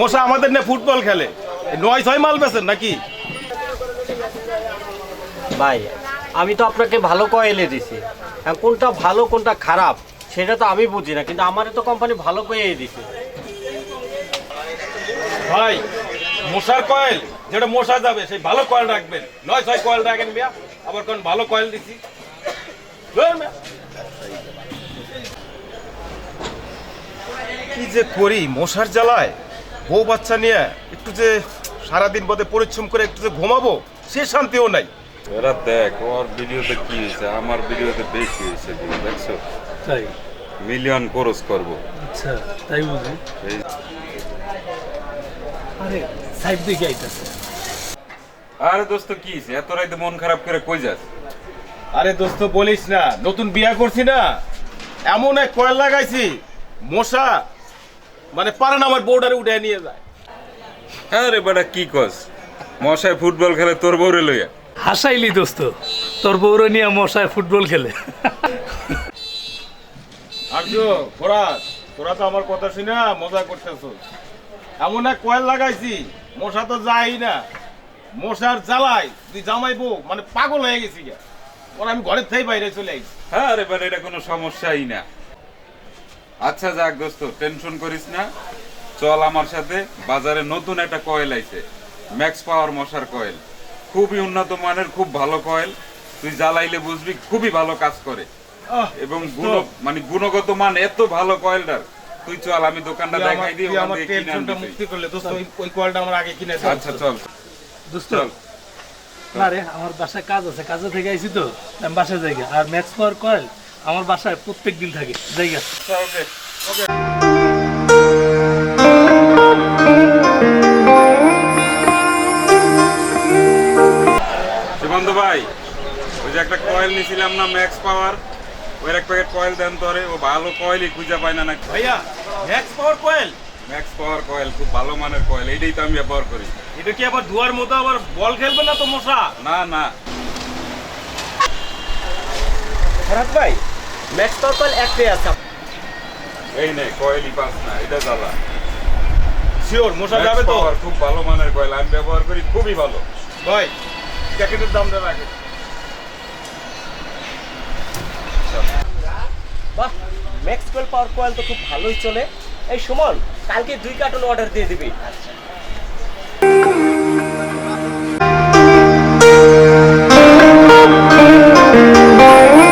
মশা আমাদের নিয়ে ফুটবল খেলে। নয় ছয় মাল বেছেন নাকি? ভাই আমি তো আপনাকে ভালো কয়েলে দিছি। এখন কোনটা ভালো কোনটা খারাপ সেটা তো আমি বুঝি না কিন্তু আমারও তো কোম্পানি ভালো কয়েই দিছে। ভাই মশার কয়েল যেটা মশা যাবে সেই ভালো কয়েল রাখবেন। নয় ছয় কয়েল রাখেন মিয়া আবার কোন ভালো কয়েল দিছি ধুর মিয়া। কি যে করি? মশার জ্বালায়? বউ বাচ্চা নিয়ে একটু যে সারাদিন পথে পরিশ্রম করে একটু যে ঘুমাবো সে শান্তিও নাই। এরা দেখ ওর ভিডিওতে কি হয়েছে? আমার ভিডিওতে বেশি হয়েছে দেখছ? তাই? মিলিয়ন খরচ করব। আচ্ছা তাই বুঝি? আরে সাইড দিকে আইতাছে। আরে দোস্ত কি হয়েছে? এত রাইতে মন খারাপ করে কই যাস? আরে দোস্ত বলিস না নতুন বিয়া করছি না। এমন এক কয়েল লাগাইছি মশা মানে পারে না আমার বোর্ডারে উঠে নিয়ে যায়। আরে বেটা কি কস? মশায় ফুটবল খেলে তোর বউরে লইয়া। হাসাইলি দোস্ত তোর বউরে নিয়ে মশায় ফুটবল খেলে। আর্য ফরাজ তোরা তো আমার কথা শুনে মজা করতেছ। এমন এক কয়েল লাগাইছি মশা তো যাই না। মশার জ্বালাই তুই জামাই বউ মানে পাগল হয়ে গেছি গা। ওরা আমি ঘরের থেকে বাইরে চলে আইছি। হ্যাঁ রে বেটা এটা কোনো সমস্যাই না। আচ্ছা যাক দোস্ত টেনশন করিস না। চল আমার সাথে বাজারে নতুন একটা কয়েল আইছে ম্যাক্স পাওয়ার মশার কয়েল খুবই উন্নত মানের খুব ভালো কয়েল তুই জ্বালাইলে বুঝবি খুবই ভালো কাজ করে। এবং গুণ মানে গুণগত মান এত ভালো কয়েলটার তুই চল আমি দোকানটা দেখাই দিই ওখান আমার থেকে কিনে টেনশনটা আনবি মুক্তি করলে দোস্ত ওই- কয়েলটা আমার আগে কিনে। আচ্ছা চল। দোস্ত। চল। না রে আমার বাসায় কাজ আছে কাজে থেকে আইছি তো। আমি বাসায় যাই আর ম্যাক্স পাওয়ার কয়েল আমার বাসায় প্রত্যেক দিন থাকে জায়গা আচ্ছা ওকে। শিবন্ত ভাই ওই যে একটা কয়েল নিছিলাম না ম্যাক্স পাওয়ার ওই এক প্যাকেট কয়েল দেন তোরে ও ভালো কয়েলই খুঁজে পায় না নাকি? ভাইয়া max power coil max power coil খুব ভালো মানের কয়েল এইটাই তো আমি ব্যবহার করি। এটা কি আবার দুয়ার মতো আবার বল খেলবে না তো মশা? না না। ভাই ম্যাক্স পাওয়ার কয়েল একটাই আছে। এই নে কয়েলই পাস না এটা জ্বালা। শিওর মশা যাবে তো? খুব ভালো মানের কয়েল আমি ব্যবহার করি খুবই ভালো। ভাই প্যাকেটের দামটা রাখে বাহ ম্যাক্স কোয়েল পাওয়ার কয়েল তো খুব ভালোই চলে। এই সুমন কালকে দুই কার্টন অর্ডার দিয়ে দিবি।